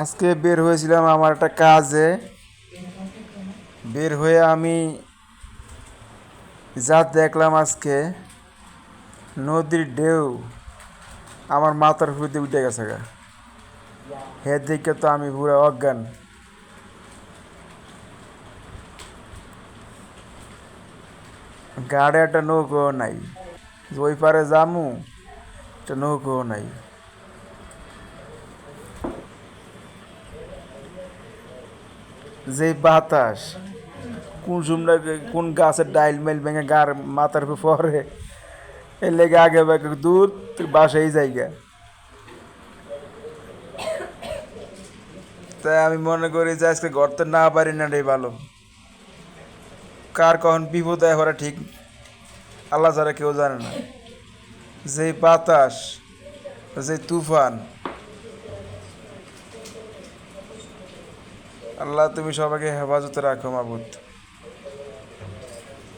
আজকে বের হয়েছিলাম আমার একটা কাজে। বের হয়ে আমি যা দেখলাম আজকে, নদীর ঢেউ আমার মাথার দিয়ে উঠে গেছে গা। হে দেখে তো আমি পুরো অজ্ঞান। গাড়ে একটা নৌকো নাই, ওই পারে যামু, একটা নৌকো নাই। যে বাতাস, কোন সময় কোন গাছের ডাইল মেল ভেঙে গার মাথার উপর পরে এর লেগে আগে বাগে দূর বাসাই জায়গা তাই আমি মনে করি যে আজকে গড়তে না পারি না রে ভালো কার কখন বিপদ ওরা ঠিক আল্লাহ ছাড়া কেউ জানে না। যে বাতাস, যে তুফান আল্লাহ তুমি সবাইকে হেফাজতে রাখো মাবুদ।